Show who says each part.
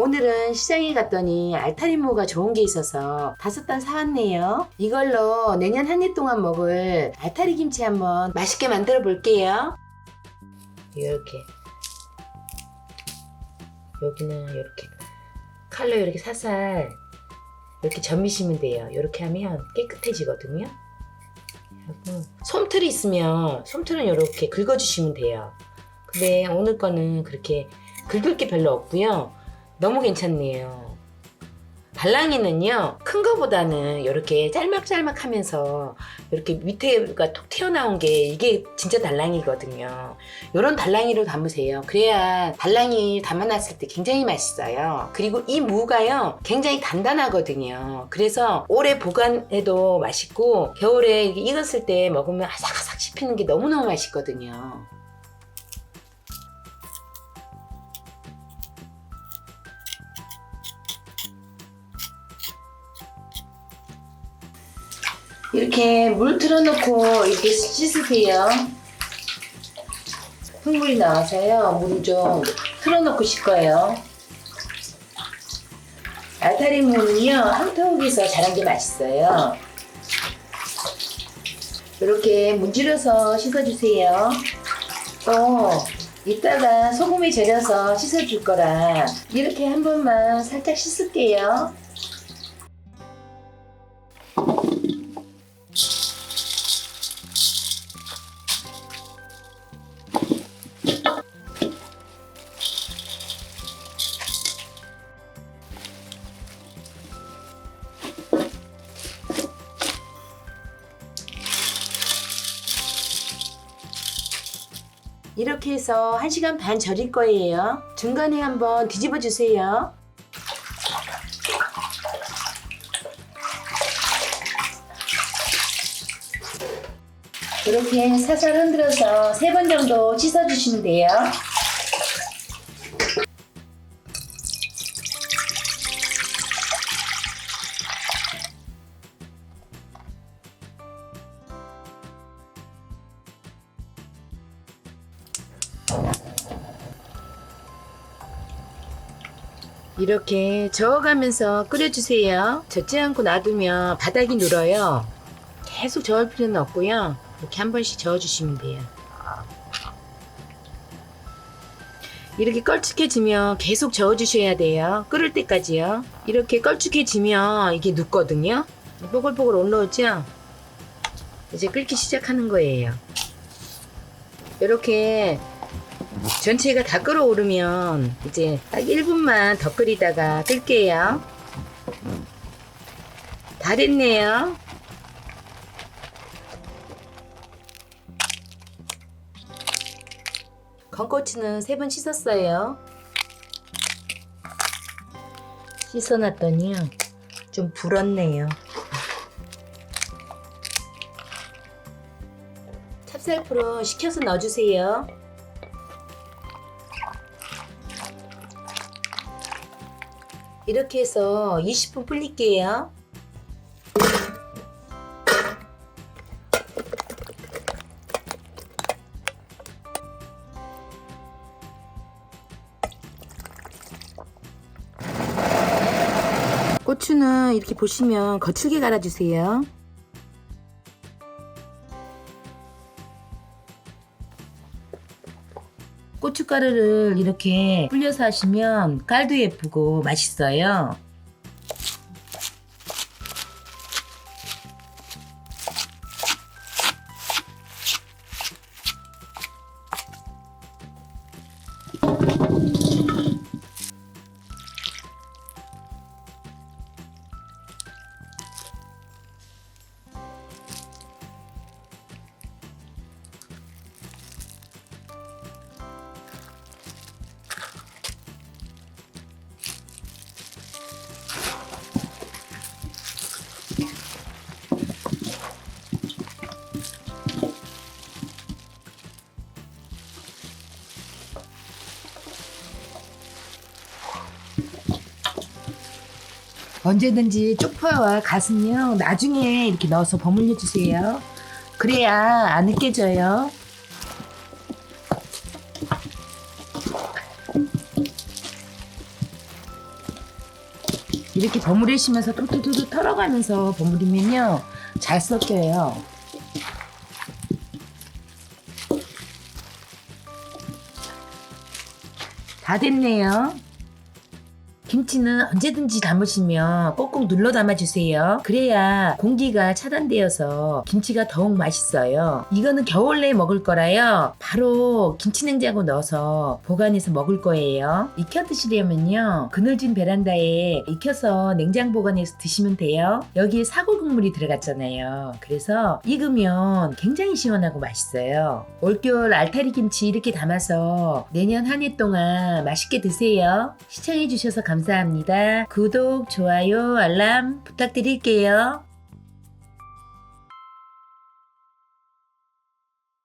Speaker 1: 오늘은 시장에 갔더니 알타리무가 좋은 게 있어서 다섯 단 사왔네요. 이걸로 내년 한 해 동안 먹을 알타리 김치 한번 맛있게 만들어 볼게요. 이렇게 여기는 이렇게 칼로 이렇게 살살 이렇게 점미시면 돼요. 이렇게 하면 깨끗해지거든요. 솜틀이 있으면 솜틀은 이렇게 긁어주시면 돼요. 근데 오늘 거는 그렇게 긁을 게 별로 없고요. 너무 괜찮네요. 발랑이는요, 큰 거보다는 이렇게 짤막짤막 하면서 이렇게 밑에가 톡 튀어나온 게 이게 진짜 달랑이거든요. 이런 달랑이로 담으세요. 그래야 달랑이 담아놨을 때 굉장히 맛있어요. 그리고 이 무가요, 굉장히 단단하거든요. 그래서 오래 보관해도 맛있고, 겨울에 익었을 때 먹으면 아삭아삭 씹히는 게 너무너무 맛있거든요. 이렇게 물 틀어놓고 이렇게 씻으세요. 흙물이 나와서요. 물을 좀 틀어놓고 씻어요. 알타리 무는요. 한터욱에서 자란 게 맛있어요. 이렇게 문질러서 씻어주세요. 또 이따가 소금에 절여서 씻어줄 거라 이렇게 한 번만 살짝 씻을게요. 이렇게 해서 1시간 반 절일 거예요. 중간에 한번 뒤집어 주세요. 이렇게 살살 흔들어서 세번 정도 씻어 주시면 돼요. 이렇게 저어가면서 끓여주세요. 젖지 않고 놔두면 바닥이 눌어요. 계속 저을 필요는 없고요. 이렇게 한 번씩 저어주시면 돼요. 이렇게 걸쭉해지면 계속 저어주셔야 돼요. 끓을 때까지요. 이렇게 걸쭉해지면 이게 눕거든요. 뽀글뽀글 올라오죠? 이제 끓기 시작하는 거예요. 이렇게 전체가 다 끓어오르면 이제 딱 1분만 더 끓이다가 끌게요. 다 됐네요. 건고추는 세 번 씻었어요. 씻어놨더니요. 좀 불었네요. 찹쌀풀은 식혀서 넣어주세요. 이렇게 해서 20분 불릴게요. 고추는 이렇게 보시면 거칠게 갈아주세요. 고춧가루를 이렇게 불려서 하시면 깔도 예쁘고 맛있어요. 언제든지 쪽파와 갓은요 나중에 이렇게 넣어서 버무려 주세요. 그래야 안 으깨져요. 이렇게 버무리시면서 똘똘똘 털어가면서 버무리면요 잘 섞여요. 다 됐네요. 김치는 언제든지 담으시면 꼭꼭 눌러 담아주세요. 그래야 공기가 차단되어서 김치가 더욱 맛있어요. 이거는 겨울 내에 먹을 거라요. 바로 김치냉장고 넣어서 보관해서 먹을 거예요. 익혀 드시려면요. 그늘진 베란다에 익혀서 냉장 보관해서 드시면 돼요. 여기에 사골 국물이 들어갔잖아요. 그래서 익으면 굉장히 시원하고 맛있어요. 올겨울 알타리 김치 이렇게 담아서 내년 한 해 동안 맛있게 드세요. 시청해주셔서 감사합니다. 구독, 좋아요, 알람 부탁드릴게요.